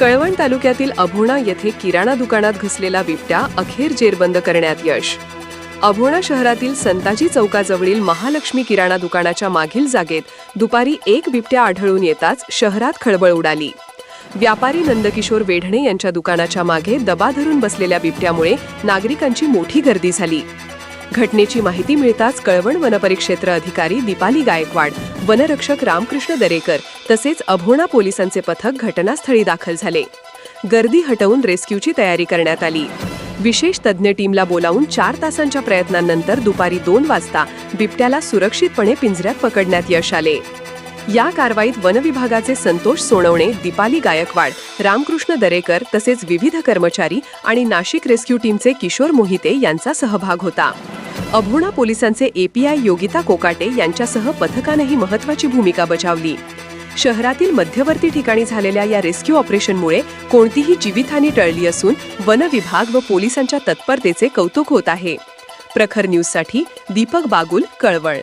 कळवण तालुक्यातील अभोणा येथे किराणा दुकानात घुसलेला बिबट्या अखेर जेरबंद करण्यात यश. अभोणा शहरातील संताजी चौकाजवळील महालक्ष्मी किराणा दुकानाच्या मागील जागेत दुपारी एक बिबट्या आढळून येताच शहरात खळबळ उडाली. व्यापारी नंदकिशोर वेढणे यांच्या दुकानाच्या मागे दबा धरून बसलेल्या बिबट्यामुळे नागरिकांची मोठी गर्दी झाली. घटनेची माहिती मिळताच कळवण वनपरिक्षेत्र अधिकारी दीपाली गायकवाड वनरक्षक रामकृष्ण दरेकर तसेच अभोणा पोलिसांचे पथक घटनास्थळी दाखल झाले. गर्दी हटवून रेस्क्यूची तयारी करण्यात आली. विशेष तज्ज्ञ टीमला बोलावून चार तासांच्या प्रयत्नांनंतर दुपारी दोन वाजता बिबट्याला सुरक्षितपणे पिंजऱ्यात पकडण्यात यश आले. या कारवाईत वनविभागाचे संतोष सोनवणे दीपाली गायकवाड रामकृष्ण दरेकर तसेच विविध कर्मचारी आणि नाशिक रेस्क्यू टीमचे किशोर मोहिते यांचा सहभाग होता. अभोणा पोलिसांचे एपीआय योगिता कोकाटे यांच्यासह पथकानंही महत्वाची भूमिका बजावली. शहरातील मध्यवर्ती ठिकाणी झालेल्या या रेस्क्यू ऑपरेशनमुळे कोणतीही जीवितहानी टळली असून वन विभाग व पोलिसांच्या तत्परतेचे कौतुक होत आहे. प्रखर न्यूजसाठी दीपक बागुल कळवळ.